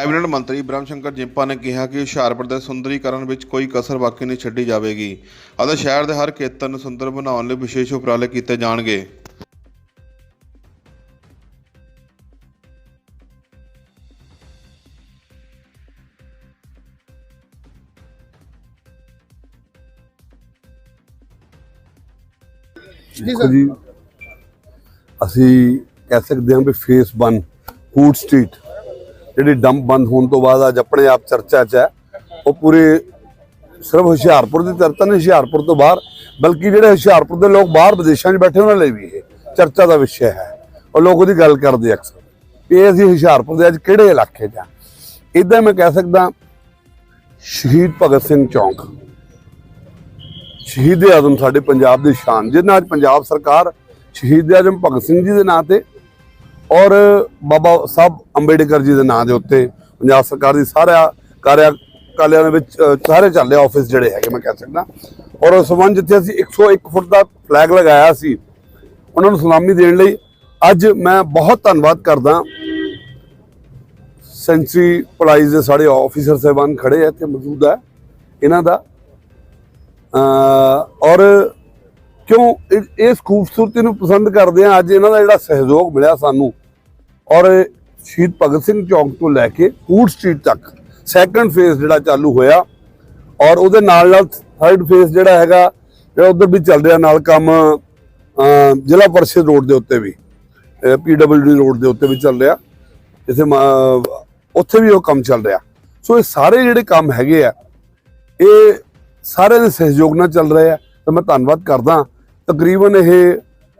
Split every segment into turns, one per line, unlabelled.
Cabinet ਮੰਤਰੀ ਬ੍ਰਹਮ ਸ਼ੰਕਰ ਜਿੰਪਾ ਨੇ ਕਿਹਾ ਕਿ ਹੁਸ਼ਿਆਰਪੁਰ ਦੇ ਸੁੰਦਰੀਕਰਨ ਵਿੱਚ ਕੋਈ ਕਸਰ ਬਾਕੀ ਨਹੀਂ ਛੱਡੀ ਜਾਵੇਗੀ ਅਤੇ ਸ਼ਹਿਰ ਦੇ ਹਰ ਖੇਤਰ ਨੂੰ ਸੁੰਦਰ ਬਣਾਉਣ ਲਈ ਵਿਸ਼ੇਸ਼ ਉਪਰਾਲੇ ਕੀਤੇ ਜਾਣਗੇ।
ਦੇਖੋ ਜੀ ਅਸੀਂ ਕਹਿ ਸਕਦੇ ਹਾਂ ਵੀ ਫੇਸ 1 ਫੂਡ ਸਟਰੀਟ ਜਿਹੜੀ ਡੰਪ ਬੰਦ ਹੋਣ ਤੋਂ ਬਾਅਦ ਅੱਜ ਆਪਣੇ ਆਪ ਚਰਚਾ 'ਚ ਹੈ, ਉਹ ਪੂਰੇ ਸਿਰਫ ਹੁਸ਼ਿਆਰਪੁਰ ਦੀ ਚਰਚਾ ਨਹੀਂ, ਹੁਸ਼ਿਆਰਪੁਰ ਤੋਂ ਬਾਹਰ, ਬਲਕਿ ਜਿਹੜੇ ਹੁਸ਼ਿਆਰਪੁਰ ਦੇ ਲੋਕ ਬਾਹਰ ਵਿਦੇਸ਼ਾਂ 'ਚ ਬੈਠੇ ਉਹਨਾਂ ਲਈ ਵੀ ਇਹ ਚਰਚਾ ਦਾ ਵਿਸ਼ਾ ਹੈ। ਉਹ ਲੋਕ ਉਹਦੀ ਗੱਲ ਕਰਦੇ ਅਕਸਰ, ਵੀ ਇਹ ਅਸੀਂ ਹੁਸ਼ਿਆਰਪੁਰ ਦੇ ਅੱਜ ਕਿਹੜੇ ਇਲਾਕੇ 'ਚ ਆ। ਇਦਾਂ ਮੈਂ ਕਹਿ ਸਕਦਾ, ਸ਼ਹੀਦ ਭਗਤ ਸਿੰਘ ਚੌਂਕ, ਸ਼ਹੀਦ ਆਜ਼ਮ ਸਾਡੇ ਪੰਜਾਬ ਦੀ ਸ਼ਾਨ ਜਿਹਨਾਂ ਅੱਜ ਪੰਜਾਬ ਸਰਕਾਰ, ਸ਼ਹੀਦ ਆਜ਼ਮ ਭਗਤ ਸਿੰਘ ਜੀ ਦੇ ਨਾਂ ਤੇ ਔਰ ਬਾਬਾ ਸਾਹਿਬ ਅੰਬੇਡਕਰ ਜੀ ਦੇ ਨਾਂ ਦੇ ਉੱਤੇ ਪੰਜਾਬ ਸਰਕਾਰ ਦੀ ਸਾਰਾ ਕਾਰਿਆ ਕਾਲਿਆਂ ਦੇ ਵਿੱਚ ਸਾਰੇ ਚੱਲ ਆਫਿਸ ਜਿਹੜੇ ਹੈਗੇ, ਮੈਂ ਕਹਿ ਸਕਦਾ। ਔਰ ਉਸ ਸੰਬੰਧ ਜਿੱਥੇ ਅਸੀਂ 101 ਫੁੱਟ ਦਾ ਫਲੈਗ ਲਗਾਇਆ ਸੀ, ਉਹਨਾਂ ਨੂੰ ਸਲਾਮੀ ਦੇਣ ਲਈ ਅੱਜ ਮੈਂ ਬਹੁਤ ਧੰਨਵਾਦ ਕਰਦਾ। ਸੈਂਚਰੀ ਪਲਾਈਜ਼ ਦੇ ਸਾਡੇ ਆਫੀਸਰ ਸਾਹਿਬਾਨ ਖੜੇ ਆ, ਇੱਥੇ ਮੌਜੂਦ ਹੈ ਇਹਨਾਂ ਦਾ। ਔਰ ਕਿਉਂ ਇਸ ਖੂਬਸੂਰਤੀ ਨੂੰ ਪਸੰਦ ਕਰਦੇ ਆ, ਅੱਜ ਇਹਨਾਂ ਦਾ ਜਿਹੜਾ ਸਹਿਯੋਗ ਮਿਲਿਆ ਸਾਨੂੰ ਔਰ ਸ਼ਹੀਦ ਭਗਤ ਸਿੰਘ ਚੌਕ ਤੋਂ ਲੈ ਕੇ ਫੂਡ ਸਟਰੀਟ ਤੱਕ ਸੈਕੰਡ ਫੇਜ਼ ਜਿਹੜਾ ਚਾਲੂ ਹੋਇਆ। ਔਰ ਉਹਦੇ ਨਾਲ ਨਾਲ ਥਰਡ ਫੇਜ਼ ਜਿਹੜਾ ਹੈਗਾ, ਜਿਹੜਾ ਉਧਰ ਵੀ ਚੱਲ ਰਿਹਾ ਨਾਲ ਕੰਮ ਜ਼ਿਲ੍ਹਾ ਪਰਿਸ਼ਦ ਰੋਡ ਦੇ ਉੱਤੇ ਵੀ ਪੀਡਬਲਯੂਡੀ ਰੋਡ ਦੇ ਉੱਤੇ ਵੀ ਚੱਲ ਰਿਹਾ। ਜਿੱਥੇ ਉੱਥੇ ਵੀ ਉਹ ਕੰਮ ਚੱਲ ਰਿਹਾ। ਸੋ ਇਹ ਸਾਰੇ ਜਿਹੜੇ ਕੰਮ ਹੈਗੇ ਆ, ਇਹ ਸਾਰਿਆਂ ਦੇ ਸਹਿਯੋਗ ਨਾਲ ਚੱਲ ਰਹੇ ਆ। ਤਾਂ ਮੈਂ ਧੰਨਵਾਦ ਕਰਦਾ। ਤਕਰੀਬਨ ਇਹ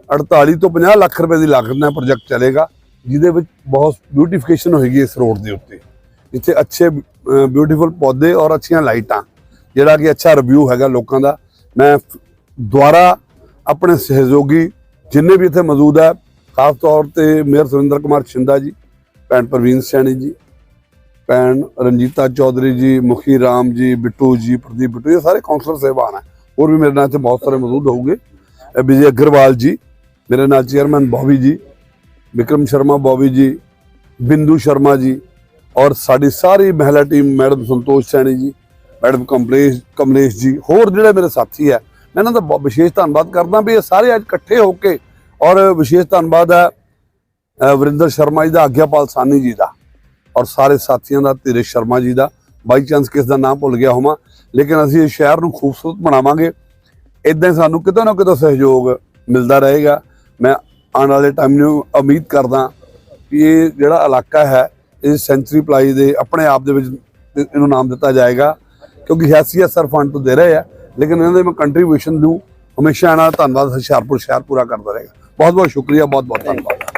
48 ਤੋਂ 50 ਲੱਖ ਰੁਪਏ ਦੀ ਲਾਗਤ ਨਾਲ ਪ੍ਰੋਜੈਕਟ ਚੱਲੇਗਾ। ਜਿਹਦੇ ਵਿੱਚ ਬਹੁਤ ਬਿਊਟੀਫਿਕੇਸ਼ਨ ਹੋਏਗੀ ਇਸ ਰੋਡ ਦੇ ਉੱਤੇ। ਇੱਥੇ ਅੱਛੇ ਬਿਊਟੀਫੁਲ ਪੌਦੇ ਔਰ ਅੱਛੀਆਂ ਲਾਈਟਾਂ, ਜਿਹੜਾ ਕਿ ਅੱਛਾ ਰਿਵਿਊ ਹੈਗਾ ਲੋਕਾਂ ਦਾ। ਮੈਂ ਫ- ਦੁਆਰਾ ਆਪਣੇ ਸਹਿਯੋਗੀ ਜਿੰਨੇ ਵੀ ਇੱਥੇ ਮੌਜੂਦ ਹੈ ਖਾਸ ਤੌਰ ਤੇ ਮੇਅਰ ਸੁਰਿੰਦਰ ਕੁਮਾਰ ਛਿੰਦਾ ਜੀ, ਭੈਣ ਪ੍ਰਵੀਨ ਸੈਣੀ ਜੀ, ਭੈਣ ਰਣਜੀਤਾ ਚੌਧਰੀ ਜੀ, ਮੁਖੀ ਰਾਮ ਜੀ, ਬਿੱਟੂ ਜੀ, ਪ੍ਰਦੀਪ ਬਿੱਟੂ, ਇਹ ਸਾਰੇ ਕਾਉਂਸਲਰ ਸਹਿਬਾਨ ਹੈ ਹੋਰ ਵੀ ਮੇਰੇ ਨਾਲ ਇੱਥੇ ਬਹੁਤ ਸਾਰੇ ਮੌਜੂਦ ਹੋਊਗੇ। ਵਿਜੇ ਅਗਰਵਾਲ ਜੀ, ਮੇਰੇ ਨਾਲ ਚੇਅਰਮੈਨ ਬੌਬੀ ਜੀ ਵਿਕਰਮ ਸ਼ਰਮਾ, ਬੋਬੀ ਜੀ, ਬਿੰਦੂ ਸ਼ਰਮਾ ਜੀ ਔਰ ਸਾਡੀ ਸਾਰੀ ਮਹਿਲਾ ਟੀਮ, ਮੈਡਮ ਸੰਤੋਸ਼ ਸੈਣੀ ਜੀ, ਮੈਡਮ ਕਮਲੇਸ਼ ਕਮਲੇਸ਼ ਜੀ, ਹੋਰ ਜਿਹੜੇ ਮੇਰੇ ਸਾਥੀ ਹੈ, ਮੈਂ ਇਹਨਾਂ ਦਾ ਬਹੁਤ ਵਿਸ਼ੇਸ਼ ਧੰਨਵਾਦ ਕਰਦਾ ਵੀ ਇਹ ਸਾਰੇ ਅੱਜ ਇਕੱਠੇ ਹੋ ਕੇ ਔਰ ਵਿਸ਼ੇਸ਼ ਧੰਨਵਾਦ ਹੈ ਵਰਿੰਦਰ ਸ਼ਰਮਾ ਜੀ ਦਾ, ਆਗਿਆਪਾਲ ਸਾਨੀ ਜੀ ਦਾ ਔਰ ਸਾਰੇ ਸਾਥੀਆਂ ਦਾ, ਧੀਰਜ ਸ਼ਰਮਾ ਜੀ ਦਾ। ਬਾਈ ਚਾਂਸ ਕਿਸ ਦਾ ਨਾਮ ਭੁੱਲ ਗਿਆ ਹੋਵਾਂ, ਲੇਕਿਨ ਅਸੀਂ ਇਸ ਸ਼ਹਿਰ ਨੂੰ ਖੂਬਸੂਰਤ ਬਣਾਵਾਂਗੇ। ਇਦਾਂ ਸਾਨੂੰ ਕਿਤੇ ਨਾ ਕਿਤੇ ਸਹਿਯੋਗ ਮਿਲਦਾ ਰਹੇਗਾ। ਮੈਂ ਆਉਣ ਵਾਲੇ ਟਾਈਮ ਨੂੰ ਉਮੀਦ ਕਰਦਾ ਕਿ ਇਹ ਜਿਹੜਾ ਇਲਾਕਾ ਹੈ, ਇਹ ਸੈਂਚਰੀ ਪਲਾਈ ਦੇ ਆਪਣੇ ਆਪ ਦੇ ਵਿੱਚ ਇਹਨੂੰ ਨਾਮ ਦਿੱਤਾ ਜਾਏਗਾ। ਕਿਉਂਕਿ ਹੈਸੀਅਤ ਫੰਡ ਤੋਂ ਦੇ ਰਹੇ ਆ ਲੇਕਿਨ ਇਹਨਾਂ ਦੇ ਮੈਂ ਕੰਟਰੀਬਿਊਸ਼ਨ ਨੂੰ ਹਮੇਸ਼ਾ ਇਹਨਾਂ ਦਾ ਧੰਨਵਾਦ ਹੁਸ਼ਿਆਰਪੁਰ ਸ਼ਹਿਰ ਪੂਰਾ ਕਰਦਾ ਰਹੇਗਾ। ਬਹੁਤ ਬਹੁਤ ਸ਼ੁਕਰੀਆ ਬਹੁਤ ਬਹੁਤ ਧੰਨਵਾਦ।